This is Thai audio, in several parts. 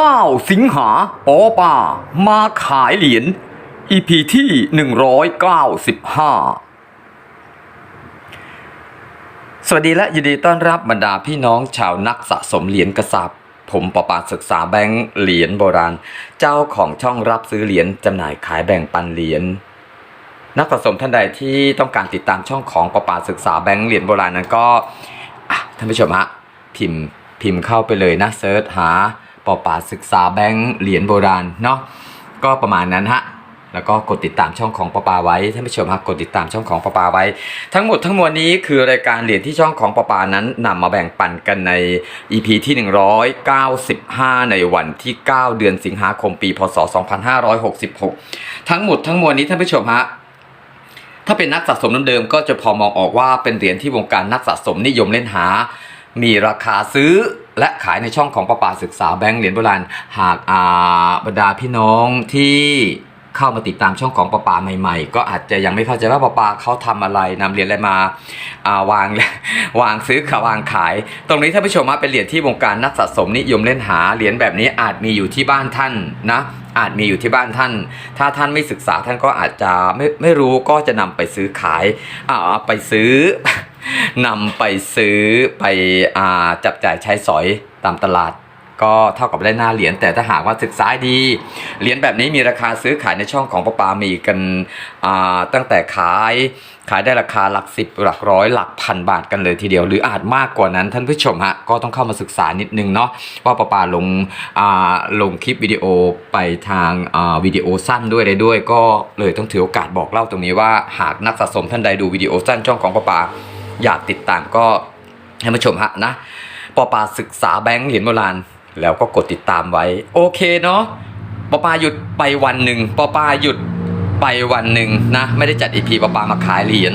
9 สิงหาโอป่า มาขายเหรียญ EP ที่ 195 สวัสดีและยินดีต้อนรับบรรดาพี่น้องชาวนักสะสมเหรียญกระสาบผมประปาศึกษาแบงค์เหรียญโบราณ เจ้าของช่องรับซื้อเหรียญจำหน่ายขายแบ่งปันเหรียญนักสะสมท่านใดที่ต้องการติดตามช่องของประปาศึกษาแบงค์เหรียญโบราณนั้นก็ท่านผู้ชมฮะพิมพ์พิมพ์เข้าไปเลยนะเซิร์ชหา ประปาศึกษาแบงค์เหรียญโบราณเนาะก็ประมาณนั้นฮะแล้วก็กดติดตามช่องของประปาไว้ท่านผู้ชมฮะกดติดตามช่องของประปาไว้ ทั้งหมดทั้งมวลนี้คือรายการเหรียญที่ช่องของประปานั้นนำมาแบ่งปันกันใน EP ที่ 195 ในวันที่ 9 เดือนสิงหาคมปี พศ 2566 ทั้งหมดทั้งมวลนี้ท่านผู้ชมฮะถ้าเป็นนักสะสมเดิมๆก็จะพอมองออกว่าเป็นเหรียญที่วงการนักสะสมนิยมเล่นหา มีราคาซื้อ และขายในช่องของประปาศึกษาแบงก์เหรียญโบราณ หากอาบรรดาพี่น้องที่เข้ามาติดตามช่องของประปาใหม่ ๆ ก็อาจจะยังไม่เข้าใจว่าประปาเขาทำอะไรนำเหรียญอะไรมาาวางวางซื้อขาวางขาย ตรงนี้ท่านผู้ชมว่าเป็นเหรียญที่วงการนักสะสมนิยมเล่นหาเหรียญแบบนี้อาจมีอยู่ที่บ้านท่านนะอาจมีอยู่ที่บ้านท่าน ถ้าท่านไม่ศึกษาท่านก็อาจจะไม่ไม่รู้ก็จะนำไปซื้อขายอ่าไปซื้อ นำไปซื้อไปอจับจ่ายใช้สอยตามตลาด ก็เท่ากับได้หน้าเหรียญแต่ถ้าหากว่าศึกษาดีเหรียญแบบนี้มีราคาซื้อขายในช่องของประปามีกันตั้งแต่ขายขายได้ราคาหลักสิบหลักร้อยหลักพันบาทกันเลยทีเดียว หรืออาจมากกว่านั้นท่านผู้ชมฮะก็ต้องเข้ามาศึกษานิดนึงเนาะว่าประปาลงลงคลิปวิดีโอไปทางวิดีโอสั้นด้วยอะไรด้วย ก็เลยต้องถือโอกาสบอกเล่าตรงนี้ว่าหากนักสะสมท่านใดดูวิดีโอสั้นช่องของประปา อยากติดตามก็ให้มาชมฮะนะปอปาศึกษาแบงค์เหรียญโบราณ แล้วก็กดติดตามไว้ โอเคเนาะปอปาหยุดไปวันหนึ่งปอปาหยุดไปวันหนึ่งนะ ไม่ได้จัดอีพีปอปามาขายเหรียญ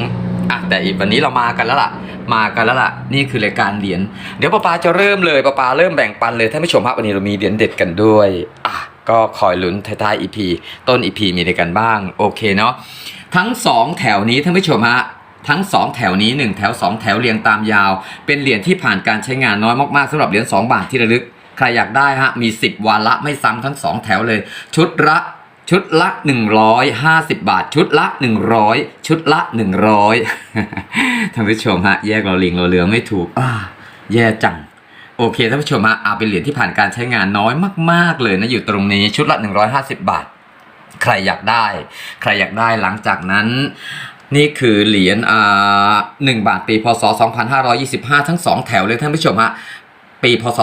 อะแต่อีกวันนี้เรามากันแล้วล่ะ มากันแล้วล่ะ นี่คือรายการเหรียญเดี๋ยวปอปาจะเริ่มเลยปอปาเริ่มแบ่งปันเลยท่านผู้ชมฮะวันนี้เรามีเหรียญเด็ดกันด้วยอะก็คอยลุ้นท้ายๆอีพีต้นอีพีมีอะไรกันบ้างโอเคเนาะทั้งสองแถวนี้ท่านผู้ชมฮะ ทั้ง 2 แถวนี้ 1 แถว 2 แถวเรียงตามยาว เป็นเหรียญที่ผ่านการใช้งานน้อยมากๆสำหรับเหรียญ2บาทที่ระลึก ใครอยากได้ฮะมี 10 วาระไม่ซ้ำทั้ง 2 แถวเลย ชุดละชุดละ 150 บาท ชุดละ 100 ชุดละ 100ท่านผู้ชมฮะแยกเราลิงเราเรือไม่ถูกอ่าแย่จังโอเคท่านผู้ชมฮะเอาเป็นเหรียญที่ผ่านการใช้งานน้อยมาก ๆ เลยนะอยู่ตรงนี้ชุดละ 150 บาท ใครอยากได้ ใครอยากได้หลังจากนั้น นี่คือเหรียญอ่าหนึ่งบาทปีพศ 2525 ทั้ง 2 แถวเลยท่านผู้ชมฮะปีพศ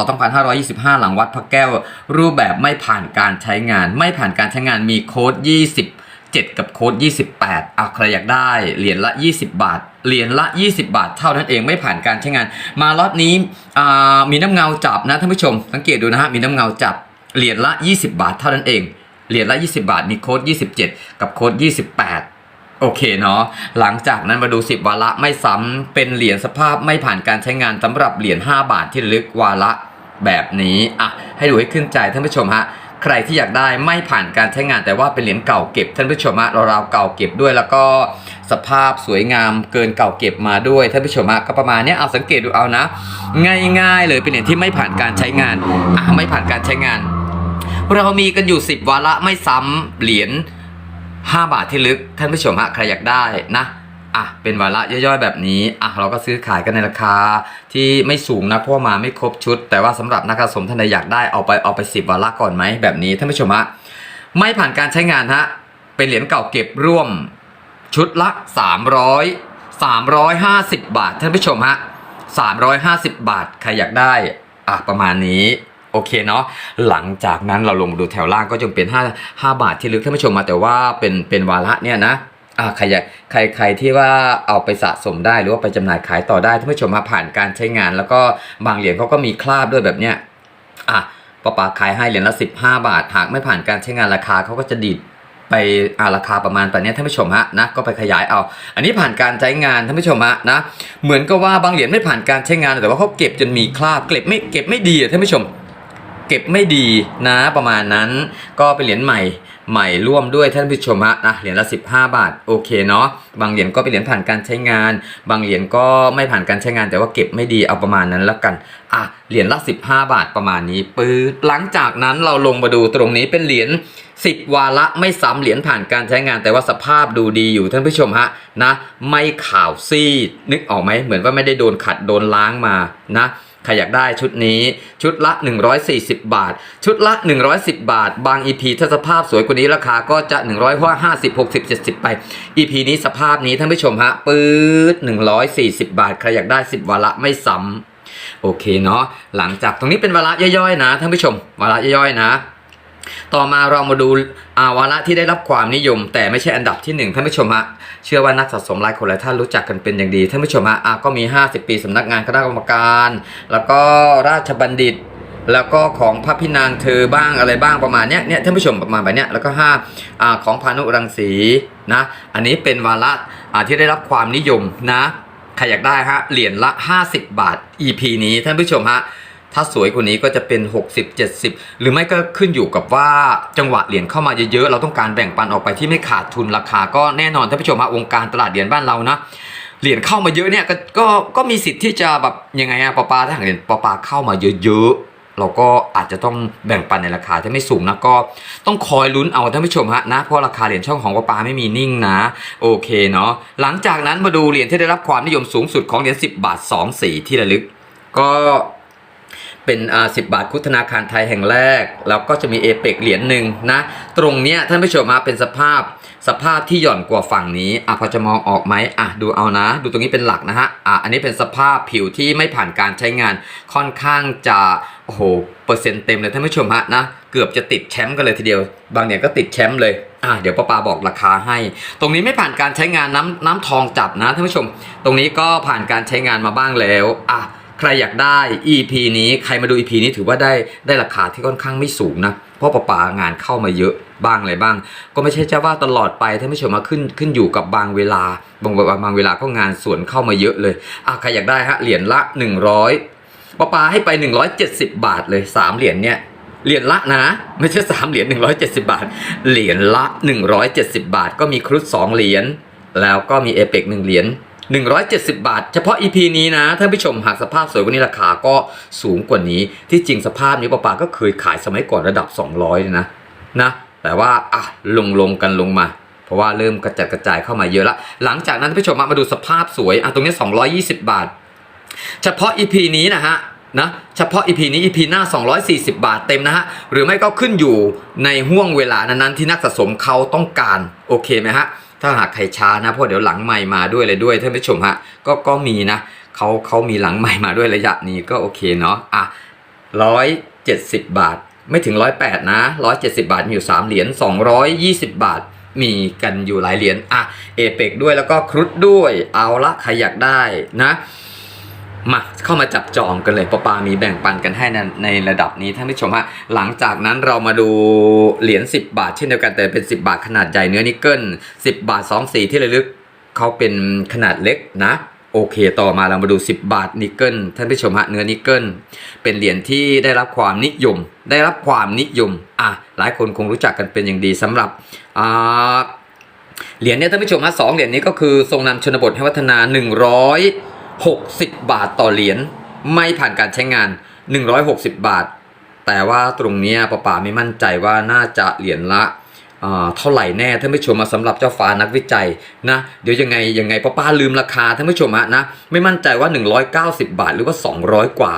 2525 หลังวัดพระแก้ว รูปแบบไม่ผ่านการใช้งาน ไม่ผ่านการใช้งานมีโค้ด 27 กับโค้ด 28อะใครอยากได้เหรียญละ 20 บาทเหรียญละ 20 บาทเท่านั้นเองไม่ผ่านการใช้งาน มาล็อตนี้อ่ามีน้ำเงาจับนะท่านผู้ชม สังเกตดูนะฮะมีน้ำเงาจับเหรียญละ 20 บาทเท่านั้นเองเหรียญละ 20 บาทมีโค้ด 27 กับโค้ด 28 โอเคเนาะหลังจากนั้นมาดู 10 วาระไม่ซ้ำเป็นเหรียญสภาพไม่ผ่านการใช้งานสำหรับเหรียญ5 บาทที่ลึกวาระแบบนี้อะให้ดูให้ขึ้นใจท่านผู้ชมฮะใครที่อยากได้ไม่ผ่านการใช้งานแต่ว่าเป็นเหรียญเก่าเก็บท่านผู้ชมฮะเราๆเก่าเก็บด้วยแล้วก็สภาพสวยงามเกินเก่าเก็บมาด้วยท่านผู้ชมฮะก็ประมาณนี้เอาสังเกตดูเอานะ ง่ายๆ เลยเป็นเหรียญที่ไม่ผ่านการใช้งานอะไม่ผ่านการใช้งาน เรามีกันอยู่ 10 วาระไม่ซ้ำเหรียญ 5 บาทที่ลึกท่านผู้ชมฮะใครอยากได้นะอะเป็นวาระย่อยๆแบบนี้อะเราก็ซื้อขายกันในราคาที่ไม่สูงนะเพราะว่ามาไม่ครบชุด แต่ว่าสำหรับนักสะสมท่านใดอยากได้เอาไปเอาไป 10 วาระก่อนไหมแบบนี้ท่านผู้ชมฮะไม่ผ่านการใช้งานฮะเป็นเหรียญเก่าเก็บร่วมชุดละ 300 350 บาทท่านผู้ชมฮะ350 บาทใครอยากได้อะประมาณนี้ โอเคเนาะหลังจากนั้นเราลงมาดูแถวล่างก็จะเป็น 5 5 บาทที่ลึกท่านผู้ชมมาแต่ว่าเป็นเป็นวาระเนี่ยนะอ่าใครใครใครที่ว่าเอาไปสะสมได้หรือว่าไปจำหน่ายขายต่อได้ท่านผู้ชมมาผ่านการใช้งาน แล้วก็บางเหรียญเขาก็มีคราบด้วยแบบเนี้ยอะปะปาขายให้เหรียญละ 15 บาท หากไม่ผ่านการใช้งานราคาเขาก็จะดีดไปอาราคาประมาณแบบเนี้ท่านผู้ชมฮะนะก็ไปขยายเอา อันนี้ผ่านการใช้งานท่านผู้ชมฮะนะเหมือนกับว่าบางเหรียญไม่ผ่านการใช้งานแต่ว่าเขาเก็บจนมีคราบเก็บไม่เก็บไม่ดีอะท่านผู้ชม เก็บไม่ดีนะประมาณนั้น ก็เป็นเหรียญใหม่ใหม่ร่วมด้วยท่านผู้ชมฮะนะเหรียญละ 15 บาทโอเคเนาะบางเหรียญก็เป็นเหรียญผ่านการใช้งาน บางเหรียญก็ไม่ผ่านการใช้งาน แต่ว่าเก็บไม่ดีเอาประมาณนั้นแล้วกันอะเหรียญละ 15 บาทประมาณนี้ปื๊ดหลังจากนั้นเราลงมาดูตรงนี้เป็นเหรียญ10 วาระไม่ซ้ำเหรียญผ่านการใช้งาน แต่ว่าสภาพดูดีอยู่ท่านผู้ชมฮะนะ ไม่ขาวซีดนึกออกไหมเหมือนว่าไม่ได้โดนขัดโดนล้างมานะ ใครอยากได้ชุดนี้ชุดละ 140 บาท ชุดละ 110 บาท บาง EP ถ้าสภาพสวยกว่านี้ราคาก็จะ150 60 70 ไป EP นี้สภาพนี้ท่านผู้ชมฮะปื๊ด140 บาท ใครอยากได้ 10 วาระไม่ซ้ำโอเคเนาะหลังจากตรงนี้เป็นวาระย่อยๆ นะท่านผู้ชมวาระย่อยๆนะ ต่อมาเรามาดูอาวาระที่ได้รับความนิยม แต่ไม่ใช่อันดับที่หนึ่งท่านผู้ชมฮะเชื่อว่านักสะสมหลายคนหลายท่านรู้จักกันเป็นอย่างดีท่านผู้ชมฮะอะก็มี 50 ปีสำนักงานคณะกรรมการ แล้วก็ราชบัณฑิตแล้วก็ของพระพินางเธอบ้างอะไรบ้างประมาณเนี้ยเนี่ยท่านผู้ชมประมาณแบบเนี้ยแล้วก็ห้าอ่าของพานุรังสีนะอันนี้เป็นวาระอ่าที่ได้รับความนิยมนะใครอยากได้ฮะเหรียญละ 50 บาท EP นี้ท่านผู้ชมฮะ ถ้าสวยกว่านี้ก็จะเป็น 60 70 หรือไม่ก็ขึ้นอยู่กับว่าจังหวะเหรียญเข้ามาเยอะๆ เราต้องการแบ่งปันออกไปที่ไม่ขาดทุนราคา ก็แน่นอนท่านผู้ชมฮะวงการตลาดเหรียญบ้านเรานะเหรียญเข้ามาเยอะเนี่ยก็ก็ก็มีสิทธิ์ที่จะแบบยังไงอะปอปาถ้าเหรียญปอปาเข้ามาเยอะๆ เราก็อาจจะต้องแบ่งปันในราคาที่ไม่สูงนะก็ต้องคอยลุ้นเอาท่านผู้ชมฮะนะเพราะราคาเหรียญช่องของปอปาไม่มีนิ่งนะ โอเคเนาะหลังจากนั้นมาดูเหรียญที่ได้รับความนิยมสูงสุดของเหรียญ10 บาท 2 สีที่ระลึก ก็ เป็นอ่าสิบาทคุธนาคารไทยแห่งแรก แล้วก็จะมีเอเปกเหรียญหนึ่งนะ ตรงเนี้ยท่านผู้ชมมาเป็นสภาพสภาพที่หย่อนกว่าฝั่งนี้อะพอจะมองออกไหมอะดูเอานะ ดูตรงนี้เป็นหลักนะฮะอะอันนี้เป็นสภาพผิวที่ไม่ผ่านการใช้งานค่อนข้างจะโอ้โหเปอร์เซ็นต์เต็มเลยท่านผู้ชมฮะนะเกือบจะติดแชมป์กันเลยทีเดียว บางเนี่ยก็ติดแชมป์เลยอะเดี๋ยวป้าปาบอกราคาให้ ตรงนี้ไม่ผ่านการใช้งานน้ำน้ำทองจับนะท่านผู้ชม ตรงนี้ก็ผ่านการใช้งานมาบ้างแล้วอะ ใครอยากได้ EP นี้ใครมาดู EP นี้ถือว่าได้ได้ราคาที่ค่อนข้างไม่สูงนะเพราะปะปางานเข้ามาเยอะบ้างอะไรบ้าง ก็ไม่ใช่จะว่าตลอดไปท่านผู้ชมมาขึ้นขึ้นอยู่กับบางเวลาบางบางบางเวลาก็งานสวนเข้ามาเยอะเลยอะใครอยากได้ฮะเหรียญละ 100ปะปาให้ไป 170 บาทเลย 3 เหรียญเนี่ยเหรียญละนะ ไม่ใช่ 3 เหรียญ170 บาท เหรียญละ 170 บาท ก็มีครุฑ2เหรียญแล้วก็มีเอเปก1เหรียญ 170 บาท เฉพาะ EP นี้นะท่านผู้ชมหากสภาพสวยกว่านี้ราคาก็สูงกว่านี้ ที่จริงสภาพนี้ปะปาก็เคยขายสมัยก่อนระดับ 200เลยนะนะแต่ว่าอะลงลงกันลงมา เพราะว่าเริ่มกระจัดกระจายเข้ามาเยอะละหลังจากนั้นท่านผู้ชมมาดูสภาพสวยอะตรงนี้ 220 บาท เฉพาะ EP นี้นะฮะนะเฉพาะ EP นี้ EP หน้า 240 บาทเต็มนะฮะ หรือไม่ก็ขึ้นอยู่ในห่วงเวลานั้นๆที่นักสะสมเขาต้องการ โอเคไหมฮะ ถ้าหากใครช้านะเพราะเดี๋ยวหลังใหม่มาด้วยเลยด้วยท่านผู้ชมฮะก็ก็มีนะเขาเขามีหลังใหม่มาด้วยระยะนี้ก็โอเคเนาะอะร้อยเจ็ดสิบบาท ไม่ถึงร้อยแปดนะร้อยเจ็ดสิบาทมีอยู่สามเหรียญสองร้อยยี่สิบบาทมีกันอยู่หลายเหรียญอะเอเปกด้วยแล้วก็ครุฑด้วยเอาละใครอยากได้นะ มาเข้ามาจับจองกันเลยปอปามีแบ่งปันกันให้ในในระดับนี้ท่านผู้ชมฮะหลังจากนั้นเรามาดูเหรียญ10 บาทเช่นเดียวกันแต่เป็น 10 บาทขนาดใหญ่เนื้อนิกเกิล10 บาท 2 สีที่ระลึกเขาเป็นขนาดเล็กนะโอเค ต่อมาเรามาดู 10 บาทนิกเกิลท่านผู้ชมฮะเนื้อนิกเกิลเป็นเหรียญที่ได้รับความนิยม ได้รับความนิยมอะหลายคนคงรู้จักกันเป็นอย่างดีสำหรับอ่าเหรียญเนี่ยท่านผู้ชมฮะสองเหรียญนี้ก็คือทรงนำชนบทให้พัฒนา 60 บาทต่อเหรียญไม่ผ่านการใช้งาน 160 บาท แต่ว่าตรงนี้ป้าป๋าไม่มั่นใจว่าน่าจะเหรียญละเท่าไหร่แน่ท่านผู้ชมมาสำหรับเจ้าฟ้านักวิจัยนะเดี๋ยวยังไงยังไงป้าป้าลืมราคาท่านผู้ชมฮะนะไม่มั่นใจว่า 190 บาทหรือว่า 200 กว่า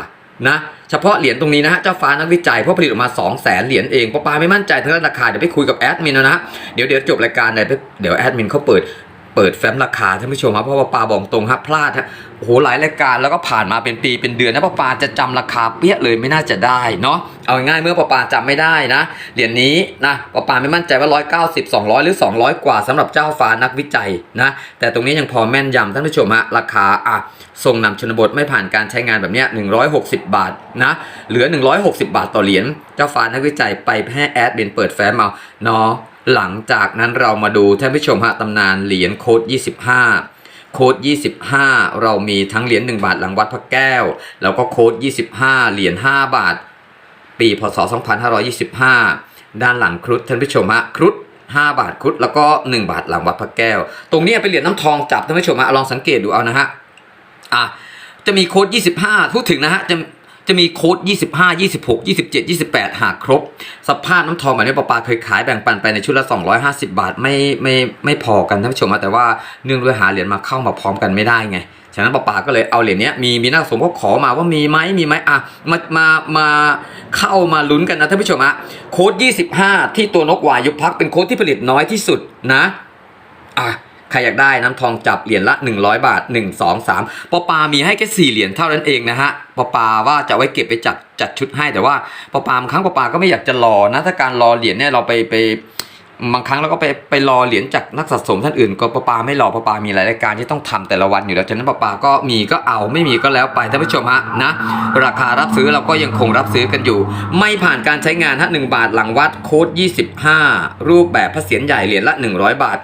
นะเฉพาะเหรียญตรงนี้นะฮะเจ้าฟ้านักวิจัยเพราะผลิตออกมา 2 0 0แสนเหรียญเองป้าป้าไม่มั่นใจทางด้านราคาเดี๋ยวไปคุยกับแอดมินนะนะเดี๋ยวเดี๋ยวจบรายการเนี่ยเดี๋ยวแอดมินเขาเปิด เปิดแฟ้มราคาท่านผู้ชมครับเพราะว่าปาบอกตรงครับพลาดฮะโอ้โหหลายรายการแล้วก็ผ่านมาเป็นปีเป็นเดือนนะปาปาจะจำราคาเปี้ยเลยไม่น่าจะได้เนาะเอาง่ายเมื่อปาปาจำไม่ได้นะเหรียญนี้นะปาปาไม่มั่นใจว่า 190 200 หรือ 200 กว่าสำหรับเจ้าฟ้านักวิจัยนะแต่ตรงนี้ยังพอแม่นยำท่านผู้ชมฮะราคาอะทรงนำชนบทไม่ผ่านการใช้งานแบบเนี้ย160 บาทนะเหลือ 160 บาทต่อเหรียญเจ้าฟ้านักวิจัยไปให้แอดเบนเปิดแฟ้มเอาเนาะ หลังจากนั้นเรามาดูท่านผู้ชมฮะตำนานเหรียญโค้ด25โค้ด25 เรามีทั้งเหรียญ1บาทหลังวัดพระแก้ว แล้วก็โค้ด25 เหรียญ5บาท ปีพศ 2525 ด้านหลังครุฑท่านผู้ชมฮะครุฑ5บาทครุฑแล้วก็ 1 บาทหลังวัดพระแก้ว ตรงนี้เป็นเหรียญน้ำทองจับท่านผู้ชมฮะลองสังเกตดูเอานะฮะอะจะมีโค้ด25พูดถึงนะฮะจะ จะมีโค้ด 25 26 27 28 หากครบ สภาพน้ำทองแบบนี้ปอปาเคยขายแบ่งปันไปในชุดละ 250 บาท ไม่ไม่ไม่พอกันท่านผู้ชมฮะแต่ว่าเนื่องด้วยหาเหรียญมาเข้ามาพร้อมกันไม่ได้ไงฉะนั้นปอปาก็เลยเอาเหรียญนี้มีมีนักสมก็ขอมาว่ามีไหมมีไหมอะมามามาเข้ามาลุ้นกันนะท่านผู้ชมฮะโค้ด 25 ที่ตัวนกวายุพักเป็นโค้ดที่ผลิตน้อยที่สุดนะอะ รอยากได้น้ำทองจับเหรียญละ 100 บาท 1 2 3ปอปามีให้แค่ 4 เหรียญเท่านั้นเองนะฮะปอปาว่าจะไว้เก็บไปจัดจัดชุดให้แต่ว่าปอปาบางครั้งปอปาก็ไม่อยากจะรอนะถ้าการรอเหรียญเนี่ยเราไปไปบางครั้งเราก็ไปไปรอเหรียญจากนักสะสมท่านอื่น ก็ปะปาไม่รอปะปามีหลายรายการที่ต้องทำแต่ละวันอยู่แล้วฉะนั้นปะปาก็มีก็เอาไม่มีก็แล้วไปท่านผู้ชมฮะนะราคารับซื้อเราก็ยังคงรับซื้อกันอยู่ ไม่ผ่านการใช้งานฮะหนึ่งบาทหลังวัดโค้ด25 รูปแบบพระเศียรใหญ่เหรียญละ 100 บาท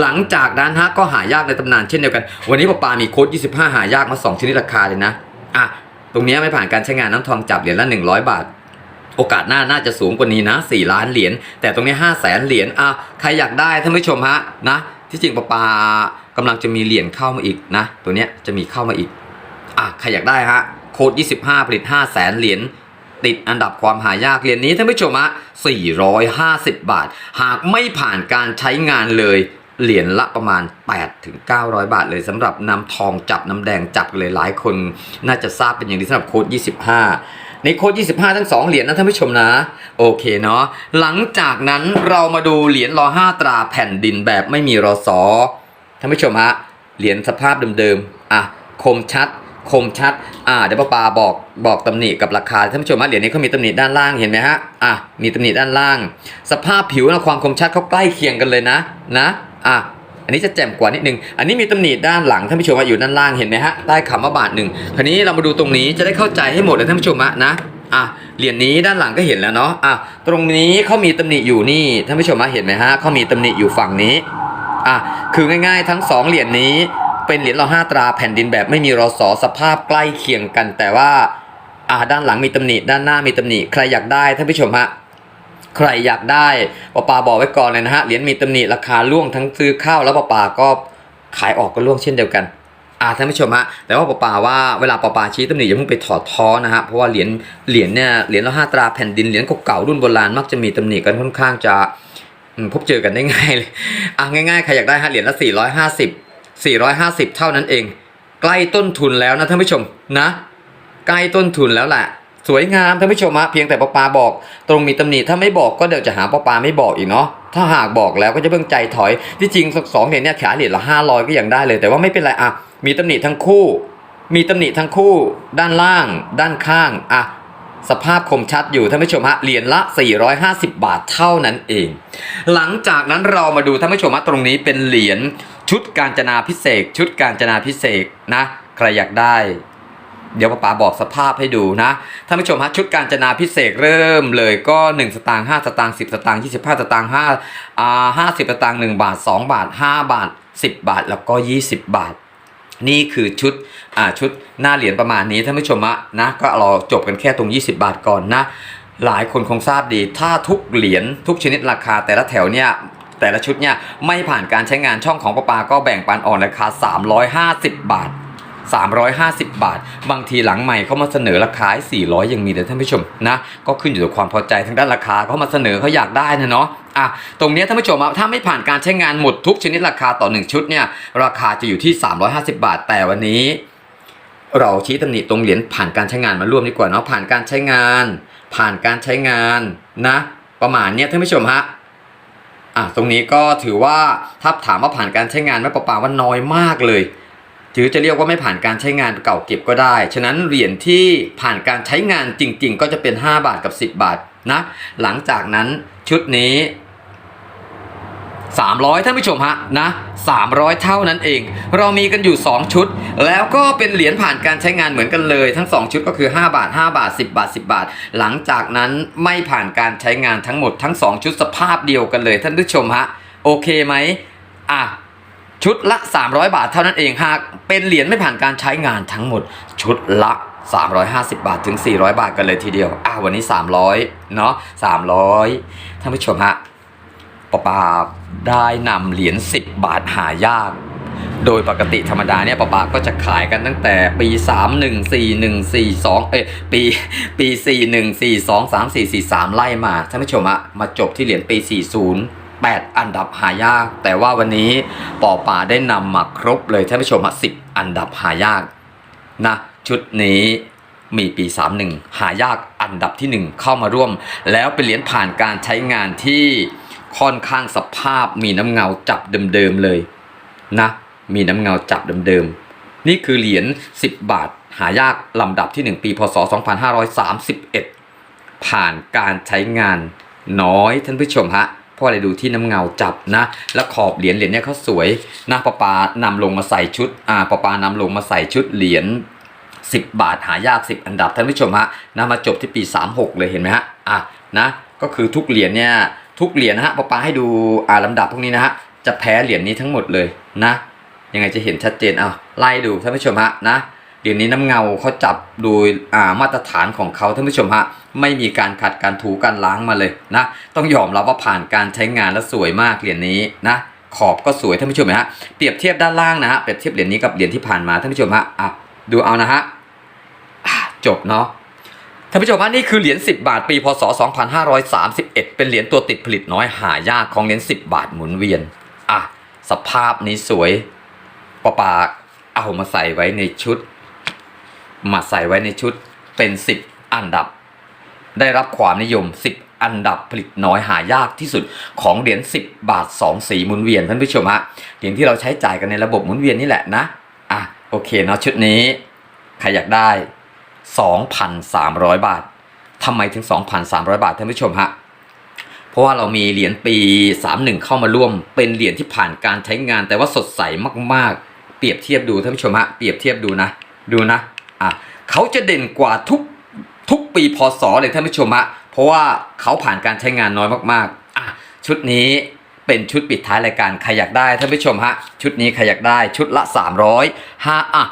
หลังจากนั้นฮะก็หายากในตำนานเช่นเดียวกัน วันนี้ปปามีโค้ด 25 หายากมา 2 ชนิดราคาเลยนะ อะ ตรงนี้ไม่ผ่านการใช้งานน้ำทองจับเหรียญละ 100 บาท โอกาสหน้าน่าจะสูงกว่านี้นะ 4 ล้านเหรียญ แต่ตรงนี้5แสนเหรียญ อะ ใครอยากได้ท่านผู้ชมฮะนะ ที่จริงปปากำลังจะมีเหรียญเข้ามาอีกนะ ตัวเนี้ยจะมีเข้ามาอีก อะ ใครอยากได้ฮะ โค้ด 25 ผลิต5แสนเหรียญติดอันดับความหายากเหรียญนี้ท่านผู้ชมฮะ450 บาท หากไม่ผ่านการใช้งานเลย เหรียญละประมาณ 8 ถึง 900 บาทเลยสำหรับน้ำทองจับน้ำแดงจับเลยหลายคน น่าจะทราบเป็นอย่างดีสำหรับโค้ด25 ในโค้ด25 ทั้ง 2 เหรียญนะท่านผู้ชมนะ โอเคเนาะหลังจากนั้นเรามาดูเหรียญรอ5ตราแผ่นดินแบบไม่มีรอสอท่านผู้ชมฮะเหรียญสภาพเดิมๆอะคมชัดคมชัด อ่า เดี๋ยวป้าปาบอกบอกตำหนิกับราคาท่านผู้ชมฮะเหรียญนี้เขามีตำหนิด้านล่างเห็นไหมฮะ อะ มีตำหนิด้านล่าง สภาพผิวนะความคมชัดเขาใกล้เคียงกันเลยนะ นะ อะอันนี้จะแจ่มกว่านิดนึง อันนี้มีตำหนิด้านหลังท่านผู้ชมว่าอยู่ด้านล่างเห็นไหมฮะใต้คำว่าบาทหนึ่งคราวนี้เรามาดูตรงนี้จะได้เข้าใจให้หมดเลยท่านผู้ชมะนะอะเหรียญนี้ด้านหลังก็เห็นแล้วเนาะอะตรงนี้เขามีตำหนิอยู่นี่ท่านผู้ชมอะเห็นไหมฮะเขามีตำหนิอยู่ฝั่งนี้อะคือง่ายๆ ทั้งสองเหรียญนี้เป็นเหรียญราห้าตราแผ่นดินแบบไม่มีรอสอสภาพใกล้เคียงกัน แต่ว่าอ่าด้านหลังมีตำหนิด้านหน้ามีตำหนิใครอยากได้ท่านผู้ชมฮะ ใครอยากได้ปอปาบอกไว้ก่อนเลยนะฮะเหรียญมีตำหนิราคาล่วงทั้งซื้อข้าวแล้วปอปาก็ขายออกก็ล่วงเช่นเดียวกันอ่าท่านผู้ชมฮะแต่ว่าปอปาว่าเวลาปอปาชี้ตำหนิอย่าเพิ่งไปถอดท้อนะฮะเพราะว่าเหรียญเหรียญเนี่ยเหรียญละห้าตราแผ่นดินเหรียญเก่าๆรุ่นโบราณมักจะมีตำหนิกันค่อนข้างจะพบเจอกันได้ง่ายเลยอะง่ายๆใครอยากได้ฮะเหรียญละ450 450 เท่านั้นเอง ใกล้ต้นทุนแล้วนะท่านผู้ชมนะ ใกล้ต้นทุนแล้วแหละ สวยงามท่านผู้ชมฮะเพียงแต่ปอปาบอก ตรงมีตำหนิถ้าไม่บอกก็เดี๋ยวจะหาปอปาไม่บอกอีกเนาะถ้าหากบอกแล้วก็จะเพิ่งใจถอยที่จริงสองเหรียญเนี่ยขายเหรียญละห้าร้อยก็ยังได้เลย แต่ว่าไม่เป็นไรอะมีตำหนิทั้งคู่ มีตำหนิทั้งคู่ ด้านล่าง ด้านข้างอะสภาพคมชัดอยู่ท่านผู้ชมฮะเหรียญละ 450 บาทเท่านั้นเอง หลังจากนั้นเรามาดูท่านผู้ชมฮะตรงนี้เป็นเหรียญชุดการจนาพิเศษ ชุดการจนาพิเศษนะใครอยากได้ เดี๋ยวป้าป๋าบอกสภาพให้ดูนะท่านผู้ชมฮะชุดการจนาพิเศษเริ่มเลยก็ 1 สตางค์5สตางค์10 สตางค์25 สตางค์5อ่า50 สตางค์1บาท 2 บาท 5 บาท 10 บาท แล้วก็ 20 บาท นี่คือชุดอ่าชุดหน้าเหรียญประมาณนี้ท่านผู้ชมอะนะก็เราจบกันแค่ตรง 20 บาทก่อนนะ หลายคนคงทราบดี ถ้าทุกเหรียญทุกชนิดราคาแต่ละแถวเนี่ยแต่ละชุดเนี่ยไม่ผ่านการใช้งานช่องของประปาก็แบ่งปันอ่อนราคา 350 บาท 350 บาท บางทีหลังใหม่เขามาเสนอราคาให้400 ยังมีเลยท่านผู้ชมนะก็ขึ้นอยู่กับความพอใจทางด้านราคาเขามาเสนอเขาอยากได้นะเนาะอะตรงเนี้ยท่านผู้ชมถ้าไม่ผ่านการใช้งานหมดทุกชนิดราคาต่อ 1 ชุดเนี่ยราคาจะอยู่ที่ 350 บาท แต่วันนี้ เราชี้ตำหนิตรงเหรียญผ่านการใช้งานมาร่วมดีกว่าเนาะผ่านการใช้งาน ผ่านการใช้งานนะ ประมาณเนี้ยท่านผู้ชมฮะอะตรงนี้ก็ถือว่าถ้าถามว่าผ่านการใช้งานไม่ประปาว่าน้อยมากเลย ถือจะเรียกว่าไม่ผ่านการใช้งานเก่าเก็บก็ได้ ฉะนั้นเหรียญที่ผ่านการใช้งานจริง ๆ ก็จะเป็น 5 บาทกับ 10 บาทนะ หลังจากนั้นชุดนี้ 300ท่านผู้ชมฮะนะ300 เท่านั้นเอง เรามีกันอยู่ 2 ชุด แล้วก็เป็นเหรียญผ่านการใช้งานเหมือนกันเลย ทั้ง 2 ชุดก็คือ 5 บาท 5 บาท 10 บาท 10 บาท หลังจากนั้นไม่ผ่านการใช้งานทั้งหมดทั้ง 2 ชุดสภาพเดียวกันเลยท่านผู้ชมฮะโอเคไหมอะ ชุดละ 300 บาทเท่านั้นเองหากเป็นเหรียญไม่ผ่านการใช้งานทั้งหมด ชุดละ 350 บาทถึง 400 บาทกันเลยทีเดียวอะวันนี้ 300 เนาะ300 ท่านผู้ชมฮะปะปาได้นำเหรียญ10 บาทหายาก โดยปกติธรรมดาเนี่ยปะปาก็จะขายกันตั้งแต่ปี 31 41 42 เอ้ยปีปี 41 42 34 43 ไล่มาท่านผู้ชมฮะมาจบที่เหรียญปี 40 8 อันดับหายาก แต่ว่าวันนี้ปอป่าได้นำมาครบเลยท่านผู้ชมฮะ10 อันดับหายากนะชุดนี้มีปี 31 หายากอันดับที่ 1 เข้ามาร่วม แล้วเป็นเหรียญผ่านการใช้งานที่ค่อนข้างสภาพมีน้ำเงาจับเดิมๆเลยนะมีน้ำเงาจับเดิมๆนี่คือเหรียญ10 บาท หายากลำดับที่ 1 ปีพศ 2531 ผ่านการใช้งานน้อยท่านผู้ชมฮะ เพราะอะไรดูที่น้ำเงาจับนะ แล้วขอบเหรียญเหรียญเนี่ยเขาสวยนะปะปานำลงมาใส่ชุดอ่าปะปานำลงมาใส่ชุดเหรียญ10 บาทหายาก 10 อันดับท่านผู้ชมฮะนะมาจบที่ปี 36 เลยเห็นไหมฮะอะนะก็คือทุกเหรียญเนี่ยทุกเหรียญนะฮะปะปาให้ดูอ่าลำดับพวกนี้นะฮะจะแพ้เหรียญนี้ทั้งหมดเลยนะยังไงจะเห็นชัดเจนเอาไล่ดูท่านผู้ชมฮะนะ เหรียญนี้น้ำเงาเขาจับโดยอ่ามาตรฐานของเขาท่านผู้ชมฮะไม่มีการขัดการถูการล้างมาเลยนะต้องยอมรับว่าผ่านการใช้งานแล้วสวยมากเหรียญนี้นะขอบก็สวยท่านผู้ชมนะฮะเปรียบเทียบด้านล่างนะฮะเปรียบเทียบเหรียญนี้กับเหรียญที่ผ่านมาท่านผู้ชมฮะอะดูเอานะฮะจบเนาะท่านผู้ชมฮะนี่คือเหรียญ10 บาทปีพศ 2531 เป็นเหรียญตัวติดผลิตน้อยหายากของเหรียญ10 บาทหมุนเวียนอะสภาพนี้สวยปะปากเอามาใส่ไว้ในชุด มาใส่ไว้ในชุดเป็น 10 อันดับ ได้รับความนิยม 10 อันดับผลิตน้อยหายากที่สุดของเหรียญ10 บาท 2 สีหมุนเวียนท่านผู้ชมฮะเหรียญที่เราใช้จ่ายกันในระบบหมุนเวียนนี่แหละนะอะโอเคเนาะชุดนี้ใครอยากได้ 2,300 บาททำไมถึง 2,300 บาทท่านผู้ชมฮะเพราะว่าเรามีเหรียญปี 31 เข้ามาร่วม เป็นเหรียญที่ผ่านการใช้งานแต่ว่าสดใสมากๆ เปรียบเทียบดูท่านผู้ชมฮะเปรียบเทียบดูนะ ดูนะ อะเขาจะเด่นกว่าทุกทุกปีพศเลยท่านผู้ชมฮะเพราะว่าเขาผ่านการใช้งานน้อยมากๆอะชุดนี้เป็นชุดปิดท้ายรายการใครอยากได้ท่านผู้ชมฮะชุดนี้ใครอยากได้ชุดละ 300ห้าอะ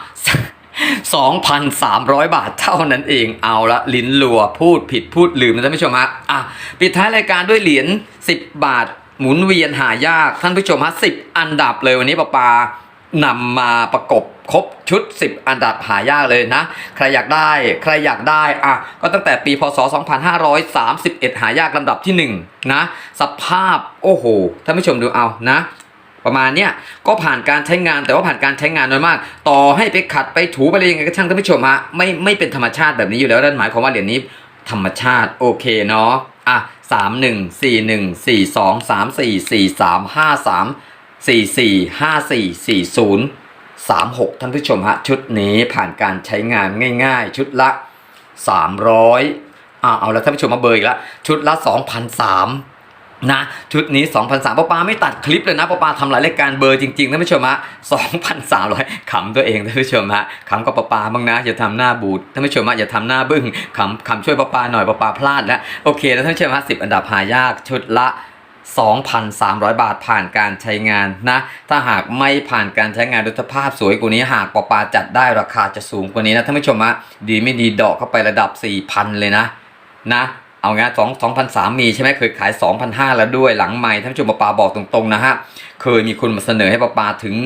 2,300 บาทเท่านั้นเองเอาละลิ้นลัวพูดผิดพูดลืมนะท่านผู้ชมฮะอะปิดท้ายรายการด้วยเหรียญ10 บาทหมุนเวียนหายากท่านผู้ชมฮะ10 อันดับเลยวันนี้ปะปานำมาประกบ ครบชุด 10 อันดับหายากเลยนะ ใครอยากได้ใครอยากได้อะก็ตั้งแต่ปีพศ 2531 หายากลำดับที่ 1 นะ สภาพโอ้โหท่านผู้ชมดูเอานะประมาณเนี้ยก็ผ่านการใช้งานแต่ว่าผ่านการใช้งานน้อยมาก ต่อให้ไปขัดไปถูไปอะไรยังไงก็ช่างท่านผู้ชมฮะไม่ไม่เป็นธรรมชาติแบบนี้อยู่แล้วนั่นหมายความว่าเหรียญนี้ธรรมชาติโอเคเนาะอะสามหนึ่งสี่หนึ่งสี่สองสามสี่สี่สามห้าสามสี่สี่ห้าสี่สี่ศูนย์ สามหกท่านผู้ชมฮะชุดนี้ผ่านการใช้งานง่ายๆ ชุดละสามร้อยอ่าเอาแล้วท่านผู้ชมมาเบอร์อีกแล้วชุดละสองพันสามนะชุดนี้2,300ป้าปาไม่ตัดคลิปเลยนะป้าปาทำหลายรายการเบอร์จริงๆท่านผู้ชมฮะ2,300ขำตัวเองท่านผู้ชมฮะขำกับป้าปาบ้างนะอย่าทำหน้าบูดท่านผู้ชมฮะอย่าทำหน้าบึ้งขำขำช่วยป้าปาหน่อยป้าปาพลาดแล้วโอเคแล้วท่านผู้ชมฮะ10 อันดับหายากชุดละ 2,300 บาทผ่านการใช้งานนะ ถ้าหากไม่ผ่านการใช้งานด้วยสภาพสวยกว่านี้หากปอปาจัดได้ราคาจะสูงกว่านี้นะท่านผู้ชมฮะดีไม่ดีดอกเข้าไประดับ 4,000 เลยนะนะเอางานสองสองพันสามมีใช่ไหมเคยขายสองพันห้าแล้วด้วยหลังใหม่ท่านผู้ชมปาปาบอกตรงๆนะฮะเคยมีคนมาเสนอให้ปาปาถึง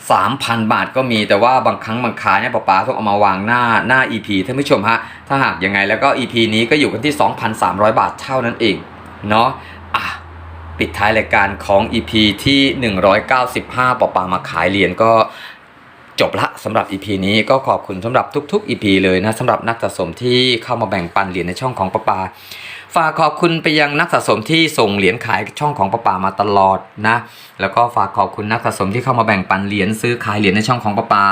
3,000 บาทก็มีแต่ว่าบางครั้งบางคราเนี่ยปาปาต้องเอามาวางหน้าหน้า EP ท่านผู้ชมฮะถ้าหากยังไงแล้วก็ EP นี้ก็อยู่กันที่ 2,300 บาทเท่านั้นเองเนาะ ปิดท้ายรายการของ EP ที่ 195ปอปามาขายเหรียญก็จบละสำหรับ EP นี้ก็ขอบคุณสำหรับทุก ๆ EP เลยนะสำหรับนักสะสมที่เข้ามาแบ่งปันเหรียญในช่องของปอปา ฝากขอบคุณไปยังนักสะสมที่ส่งเหรียญขายช่องของปะปามาตลอดนะ แล้วก็ฝากขอบคุณนักสะสมที่เข้ามาแบ่งปันเหรียญซื้อขายเหรียญในช่องของปะปา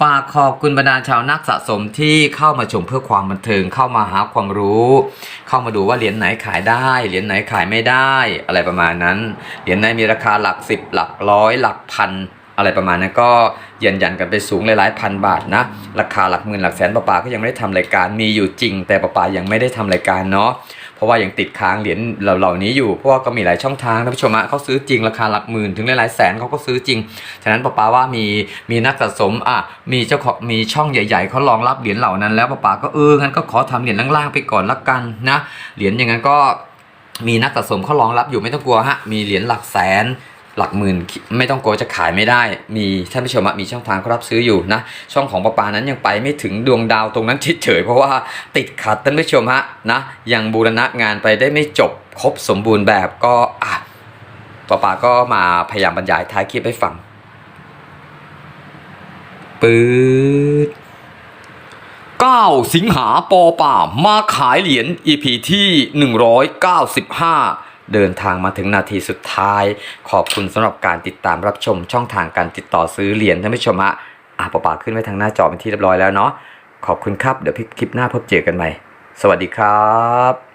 ฝากขอบคุณบรรดาชาวนักสะสมที่เข้ามาชมเพื่อความบันเทิงเข้ามาหาความรู้ เข้ามาดูว่าเหรียญไหนขายได้เหรียญไหนขายไม่ได้ อะไรประมาณนั้นเหรียญไหนมีราคาหลักสิบหลักร้อยหลักพันอะไรประมาณนั้นก็ยืนยันกันไปสูงหลายๆพันบาทนะ ราคาหลักหมื่นหลักแสนปะปาก็ยังไม่ได้ทำรายการมีอยู่จริง แต่ปะปายังไม่ได้ทำรายการเนาะ ราะว่ายังติดค้างเหรียญเหล่านี้อยู่ เพราะว่าก็มีหลายช่องทางท่านผู้ชมอะเขาซื้อจริงราคาหลักหมื่นถึงหลายแสนเขาก็ซื้อจริง ฉะนั้นป้าป๋าว่ามีมีนักสะสมอะมีเจ้าของมีช่องใหญ่ๆเขารองรับเหรียญเหล่านั้น แล้วป้าป๋าก็เอองั้นก็ขอทำเหรียญล่างๆไปก่อนละกันนะเหรียญอย่างนั้นก็มีนักสะสมเขารองรับอยู่ไม่ต้องกลัวฮะมีเหรียญหลักแสน หลักหมื่นไม่ต้องกลัวจะขายไม่ได้ มีท่านผู้ชมมีช่องทางเขารับซื้ออยู่นะ ช่องของป้าปานั้นยังไปไม่ถึงดวงดาวตรงนั้นเฉยเพราะว่าติดขัดท่านผู้ชมฮะนะยังบูรณะงานไปได้ไม่จบครบสมบูรณ์แบบก็อะป้าปาก็มาพยายามบรรยายท้ายคลิปให้ฟังปืด9สิงหาปอป่ามาขายเหรียญ EP ที่ 195 เดินทางมาถึงนาทีสุดท้าย ขอบคุณสำหรับการติดตามรับชมช่องทางการติดต่อซื้อเหรียญท่านผู้ชมฮะอะปะปาขึ้นไว้ทางหน้าจอเป็นที่เรียบร้อยแล้วเนาะขอบคุณครับเดี๋ยวคลิปหน้าพบเจอกันใหม่ สวัสดีครับ